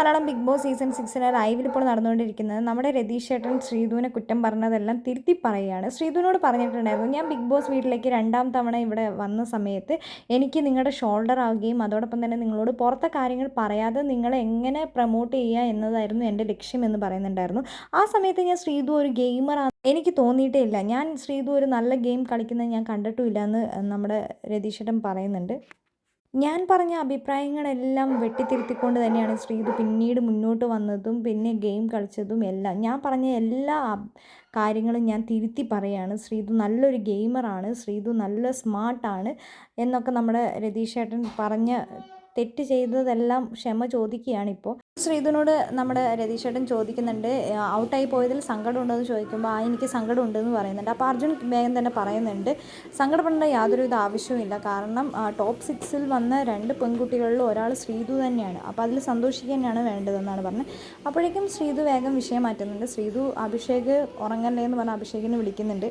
Malayalam big boss season സിക്സിന് ലൈവിൽ ഇപ്പോൾ നടന്നുകൊണ്ടിരിക്കുന്നത് നമ്മുടെ രതീഷ് ചേട്ടൻ ശ്രീധുവിനെ കുറ്റം പറഞ്ഞതെല്ലാം തിരുത്തി പറയുകയാണ്. ശ്രീധുവിനോട് പറഞ്ഞിട്ടുണ്ടായിരുന്നു ഞാൻ ബിഗ് ബോസ് വീട്ടിലേക്ക് രണ്ടാം തവണ ഇവിടെ വന്ന സമയത്ത് എനിക്ക് നിങ്ങളുടെ ഷോൾഡർ ആവുകയും അതോടൊപ്പം തന്നെ നിങ്ങളോട് പുറത്തെ കാര്യങ്ങൾ പറയാതെ നിങ്ങളെ എങ്ങനെ പ്രൊമോട്ട് ചെയ്യുക എന്നതായിരുന്നു എന്റെ ലക്ഷ്യം എന്ന് പറയുന്നുണ്ടായിരുന്നു. ആ സമയത്ത് ഞാൻ ശ്രീധു ഒരു ഗെയിമറാണ് എനിക്ക് തോന്നിയിട്ടേ ഇല്ല. ഞാൻ ശ്രീധു ഒരു നല്ല ഗെയിം കളിക്കുന്നത് ഞാൻ കണ്ടിട്ടുമില്ല എന്ന് നമ്മുടെ രതീഷ് ചേട്ടൻ പറയുന്നുണ്ട്. ഞാൻ പറഞ്ഞ അഭിപ്രായങ്ങളെല്ലാം വെട്ടിത്തിരുത്തിക്കൊണ്ട് തന്നെയാണ് ശ്രീതു പിന്നീട് മുന്നോട്ട് വന്നതും പിന്നെ ഗെയിം കളിച്ചതും എല്ലാം. ഞാൻ പറഞ്ഞ എല്ലാ കാര്യങ്ങളും ഞാൻ തിരുത്തി പറയാണ്. ശ്രീതു നല്ലൊരു ഗെയിമറാണ് ശ്രീതു നല്ല സ്മാർട്ടാണ് എന്നൊക്കെ നമ്മുടെ രതീഷേട്ടൻ പറഞ്ഞ തെറ്റ് ചെയ്തതെല്ലാം ക്ഷമ ചോദിക്കുകയാണ് ഇപ്പോൾ ശ്രീധുവിനോട് നമ്മുടെ രതീഷേട്ടൻ ചോദിക്കുന്നുണ്ട് ഔട്ടായി പോയതിൽ സങ്കടമുണ്ടോ? എന്ന് ചോദിക്കുമ്പോൾ ആ എനിക്ക് സങ്കടമുണ്ട് എന്ന് പറയുന്നുണ്ട്. അപ്പോൾ അർജുൻ വേഗം തന്നെ പറയുന്നുണ്ട് സങ്കടപ്പെടേണ്ട യാതൊരുവിധ ആവശ്യവുമില്ല. കാരണം ടോപ്പ് സിക്സിൽ വന്ന രണ്ട് പെൺകുട്ടികളിൽ ഒരാൾ ശ്രീധു തന്നെയാണ്. അപ്പോൾ അതിൽ സന്തോഷിക്കുക തന്നെയാണ് വേണ്ടതെന്നാണ് പറഞ്ഞത്. അപ്പോഴേക്കും ശ്രീധു വേഗം വിഷയം മാറ്റുന്നുണ്ട്. ശ്രീധു അഭിഷേക് ഉറങ്ങല്ലേ? എന്ന് പറഞ്ഞ് അഭിഷേകിനെ വിളിക്കുന്നുണ്ട്.